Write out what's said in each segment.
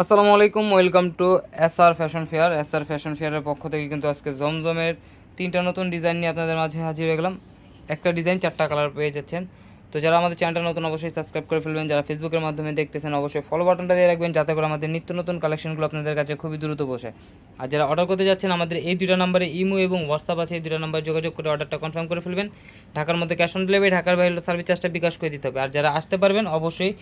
আসসালামু আলাইকুম, welcome to S R fashion fair. S R fashion ফেয়ারের পক্ষ থেকে কিন্তু আজকে জমজমের তিনটা নতুন ডিজাইন নিয়ে আপনাদের মাঝে হাজির হয়ে গেলাম। একটা ডিজাইন, চারটা কালার পেয়ে যাচ্ছেন। তো যারা আমাদের চ্যানেলটা নতুন, অবশ্যই সাবস্ক্রাইব করে ফেলবেন। যারা ফেসবুকের মাধ্যমে দেখতেছেন, অবশ্যই ফলো বাটনটা দিয়ে রাখবেন, যাতে করে আমাদের নিত্য নতুন কালেকশনগুলো আপনাদের কাছে খুবই দ্রুত বসে আর যারা অর্ডার করতে যাচ্ছেন, আমাদের এই দুটো নাম্বারে ইমো এবং হোয়াটসঅ্যাপ আছে। এই দুটো নাম্বারে যোগাযোগ করে অর্ডারটা কনফার্ম করে ফেলবেন। ঢাকার মধ্যে ক্যাশ অন ডেলিভারি ঢাকার বাইরে সার্ভিস চার্জটা বিকাশ করে দিতে হবে। আর যারা আসতে পারবেন, অবশ্যই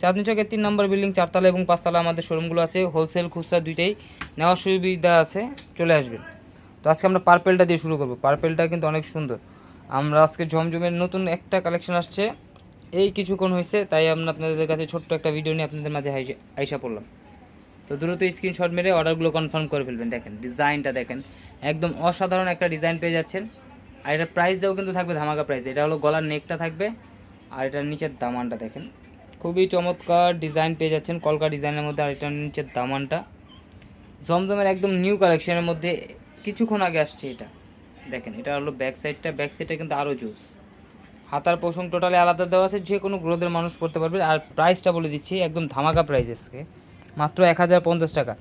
চাঁদনি চকের তিন নম্বর বিল্ডিং চারতলা এবং পাঁচতলা আমাদের শোরুমগুলো আছে। হোলসেল খুচরা দুইটাই। নেওয়ার সুবিধা আছে। চলে আসবেন তো আজকে আমরা পার্পেলটা দিয়ে শুরু করব। পার্পেলটা কিন্তু অনেক সুন্দর। আমরা আজকে জমজমের নতুন একটা কালেকশন আসছে। এই কিছুক্ষণ হয়েছে, তাই আমরা আপনাদের কাছে ছোট্ট একটা ভিডিও নিয়ে আপনাদের মাঝে আইসা পড়লাম। তো দ্রুত স্ক্রিনশট মেরে অর্ডারগুলো কনফার্ম করে ফেলবেন। দেখেন ডিজাইনটা দেখেন। একদম অসাধারণ একটা ডিজাইন পেয়ে যাচ্ছেন। আর এটার প্রাইসটাও কিন্তু থাকবে ধামাকা প্রাইস এটা হলো গলার নেকটা থাকবে। আর এটার নিচের দামানটা দেখেন। খুবই চমৎকার ডিজাইন পেয়ে যাচ্ছেন। কলকা ডিজাইনের মধ্যে আর এটার নিচের দামানটা। জমজমের একদম নিউ কালেকশনের মধ্যে কিছুক্ষণ আগে আসছে এটা। দেখেন, এটা হলো ব্যাক সাইডটা ব্যাক সাইডটা কিন্তু আরও জুস হাতার পোষণ টোটালি আলাদা দেওয়া আছে। যে কোনো গ্রোথের মানুষ করতে পারবে। আর প্রাইসটা বলে দিচ্ছি, একদম ধামাকা প্রাইস মাত্র এক হাজার পঞ্চাশ টাকা।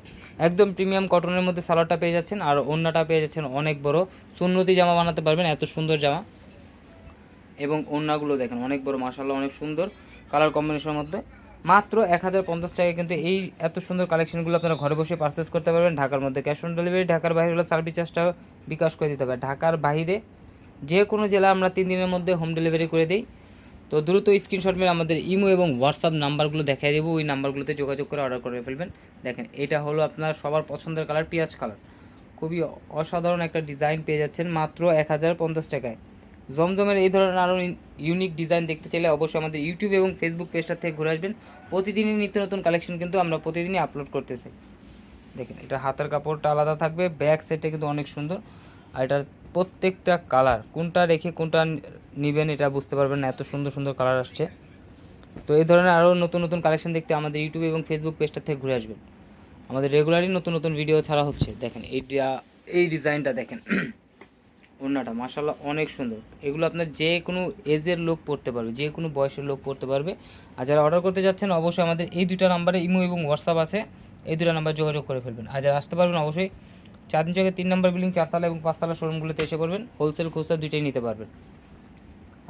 একদম প্রিমিয়াম কটনের মধ্যে সালোয়ারটা পেয়ে যাচ্ছেন। আর অন্যটা পেয়ে যাচ্ছেন অনেক বড়। সুন্নতি জামা বানাতে পারবেন, এত সুন্দর জামা। এবং ওড়নাগুলো দেখেন, অনেক বড় মাসাল্লাহ অনেক সুন্দর। কালার কম্বিনেশনের মধ্যে। মাত্র এক হাজার পঞ্চাশ টাকায় কিন্তু এই এত সুন্দর কালেকশনগুলো আপনারা ঘরে বসে পারচেস করতে পারবেন। ঢাকার মধ্যে ক্যাশ অন ডেলিভারি ঢাকার বাইরে হলে সার্ভিস চার্জটা বিকাশ করে দিতে হবে ঢাকার বাইরে যে কোনো জেলা আমরা তিন দিনের মধ্যে হোম ডেলিভারি করে দিই। তো দ্রুত স্ক্রিনশট মেরে আমাদের ইমো এবং হোয়াটসঅ্যাপ নাম্বারগুলো দেখাই দেবো। ওই নাম্বারগুলোতে যোগাযোগ করে অর্ডার করে ফেলবেন। দেখেন, এটা হলো আপনার সবার পছন্দের কালার পেঁয়াজ কালার খুবই অসাধারণ একটা ডিজাইন পেয়ে যাচ্ছেন। মাত্র এক হাজার পঞ্চাশ টাকায়। জমজমের এই ধরনের আরও ইউনিক ডিজাইন দেখতে চাইলে অবশ্যই আমাদের ইউটিউব এবং ফেসবুক পেজটা থেকে ঘুরে আসবেন। প্রতিদিনই নিত্য নতুন কালেকশন কিন্তু আমরা প্রতিদিনই আপলোড করতেছি দেখেন, এটা হাতের কাপড়টা আলাদা থাকবে ব্যাক সাইডটা কিন্তু অনেক সুন্দর। আর এটার প্রত্যেকটা কালার কোনটা রেখে কোনটা নেবেন এটা বুঝতে পারবেন না, এত সুন্দর সুন্দর কালার আসছে। তো এই ধরনের আরও নতুন নতুন কালেকশন দেখতে আমাদের ইউটিউব এবং ফেসবুক পেজটা থেকে ঘুরে আসবেন। আমাদের রেগুলারই নতুন নতুন ভিডিও ছাড়া হচ্ছে। দেখেন, এইটা এই ডিজাইনটা দেখেন। ওড়নাটা মাসাল্লাহ অনেক সুন্দর। এগুলো আপনার যে কোনো এজের লোক পড়তে পারবে, যে কোনো বয়সের লোক পড়তে পারবে। আর যারা অর্ডার করতে যাচ্ছেন, অবশ্যই আমাদের এই দুইটা নাম্বারে ইমো এবং হোয়াটসঅ্যাপ আছে, এই দুটো নাম্বার যোগাযোগ করে ফেলবেন। আর যারা আসতে পারবেন, অবশ্যই চাঁদনি চকে তিন নম্বর বিল্ডিং চারতলা এবং পাঁচতলা শোরুমগুলোতে এসে পড়বেন হোলসেল খুচরা দুইটাই নিতে পারবেন।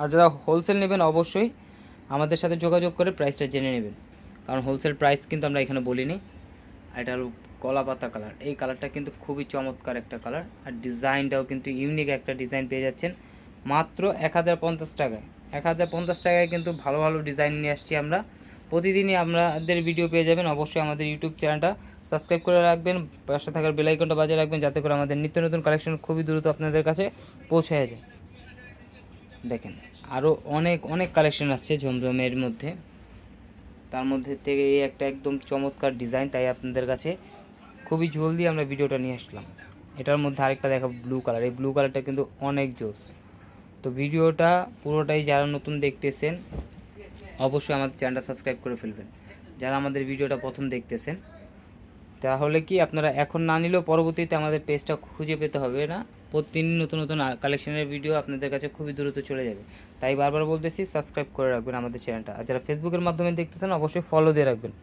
আর যারা হোলসেল নেবেন, অবশ্যই আমাদের সাথে যোগাযোগ করে প্রাইসটা জেনে নেবেন। কারণ হোলসেল প্রাইস কিন্তু আমরা এখানে বলিনি। আর এটা কলা পাতা কালার এই কালারটা কিন্তু খুবই চমৎকার একটা কালার আর ডিজাইনটাও কিন্তু ইউনিক একটা ডিজাইন পেয়ে যাচ্ছেন। মাত্র এক হাজার পঞ্চাশ টাকায়। এক হাজার পঞ্চাশ টাকায় কিন্তু ভালো ভালো ডিজাইন নিয়ে আসছি আমরা। প্রতিদিনই আপনাদের ভিডিও পেয়ে যাবেন। অবশ্যই আমাদের ইউটিউব চ্যানেলটা সাবস্ক্রাইব করে রাখবেন। পাশে থাকার বেলাইকনটা বাজিয়ে রাখবেন যাতে করে আমাদের নিত্য নতুন কালেকশন খুবই দ্রুত আপনাদের কাছে পৌঁছে যায়। দেখেন আরও অনেক অনেক কালেকশন আসছে ঝমঝমের মধ্যে। তার মধ্যে থেকে এই একটা একদম চমৎকার ডিজাইন তাই আপনাদের কাছে খুবই জলদি আমরা ভিডিওটা নিয়ে আসলাম। এটার মধ্যে আরেকটা দেখা ব্লু কালার এই ব্লু কালারটা কিন্তু অনেক জোস। তো ভিডিওটা পুরোটাই যারা নতুন দেখতেছেন, অবশ্যই আমাদের চ্যানেলটা সাবস্ক্রাইব করে ফেলবেন। যারা আমাদের ভিডিওটা প্রথম দেখতেছেন, তাহলে কি আপনারা এখন না নিলেও পরবর্তীতে আমাদের পেজটা খুঁজে পেতে হবে না? প্রতিদিন নতুন নতুন কালেকশনের ভিডিও আপনাদের কাছে খুবই দ্রুত চলে যাবে। তাই বারবার বলতেছি সাবস্ক্রাইব করে রাখবেন আমাদের চ্যানেলটা। আর যারা ফেসবুকের মাধ্যমে দেখতেছেন, অবশ্যই ফলো দিয়ে রাখবেন।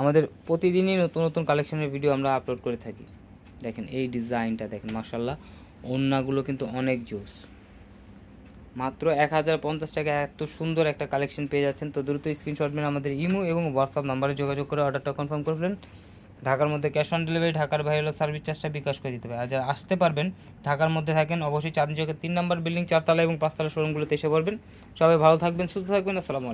আমাদের প্রতিদিনই নতুন নতুন কালেকশনের ভিডিও আমরা আপলোড করে থাকি। দেখেন এই ডিজাইনটা দেখেন মার্শাল্লাহ ওড়নাগুলো কিন্তু অনেক জোস। মাত্র এক হাজার পঞ্চাশ টাকা, এত সুন্দর একটা কালেকশন পেয়ে যাচ্ছেন। তো দ্রুত স্ক্রিনশট মেরে আমাদের ইমো এবং হোয়াটসঅ্যাপ নাম্বারে যোগাযোগ করে অর্ডারটা কনফার্ম করে ফেলেন। ঢাকার মধ্যে ক্যাশ অন ডেলিভারি ঢাকার বাইরে সার্ভিস চার্জটা বিকাশ করে দিতে হবে। আর যারা আসতে পারবেন, ঢাকার মধ্যে থাকেন, অবশ্যই চাঁদনি চকের তিন নম্বর বিল্ডিং চারতলা এবং পাঁচতলা শোরুমগুলোতে এসে পড়বেন। সবাই ভালো থাকবেন, সুস্থ থাকবেন। আসসালামু